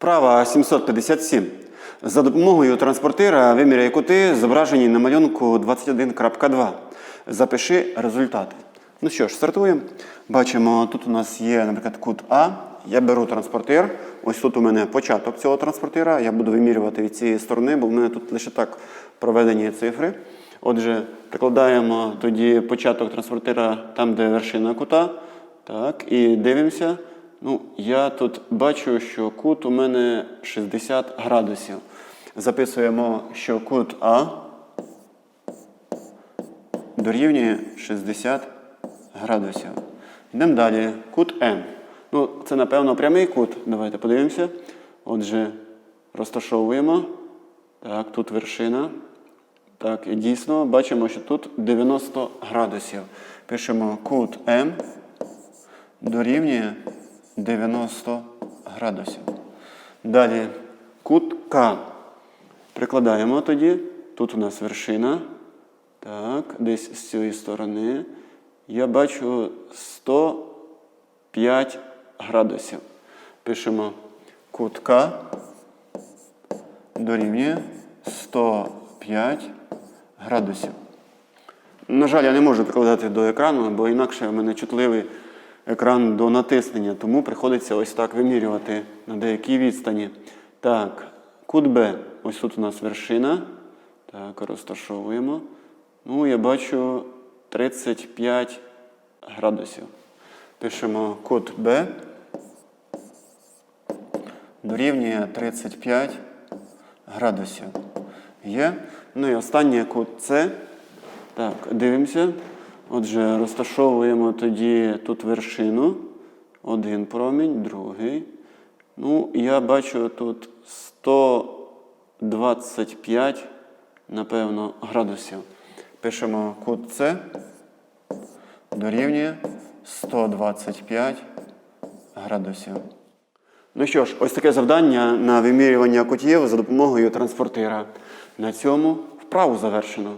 Вправа 757. За допомогою транспортира виміряй кути, зображені на малюнку 21.2. Запиши результати. Ну що ж, стартуємо. Бачимо, тут у нас є, наприклад, кут А. Я беру транспортир. Ось тут у мене початок цього транспортира. Я буду вимірювати від цієї сторони, бо в мене тут лише так проведені цифри. Отже, прикладаємо тоді початок транспортира там, де вершина кута. Так, і дивимося. Ну, я тут бачу, що кут у мене 60 градусів. Записуємо, що кут А дорівнює 60 градусів. Йдемо далі. Кут М. Ну, це, напевно, прямий кут. Давайте подивимося. Отже, розташовуємо. Так, тут вершина. Так, і дійсно бачимо, що тут 90 градусів. Пишемо кут М дорівнює 90 градусів. Далі кут К. Прикладаємо тоді. Тут у нас вершина. Так, десь з цієї сторони. Я бачу 105 градусів. Пишемо кут К дорівнює 105 градусів. На жаль, я не можу прикладати до екрану, бо інакше в мене чутливий екран до натиснення, тому приходиться ось так вимірювати на деякій відстані. Так, кут Б. Ось тут у нас вершина. Так, розташовуємо. Ну, я бачу 35 градусів. Пишемо кут Б. Дорівнює 35 градусів. Є. Ну і останнє кут С. Так, дивимося. Отже, розташовуємо тоді тут вершину. Один промінь, другий. Ну, я бачу тут 125, напевно, градусів. Пишемо кут С дорівнює 125 градусів. Ну що ж, ось таке завдання на вимірювання кутів за допомогою транспортира. На цьому вправу завершено.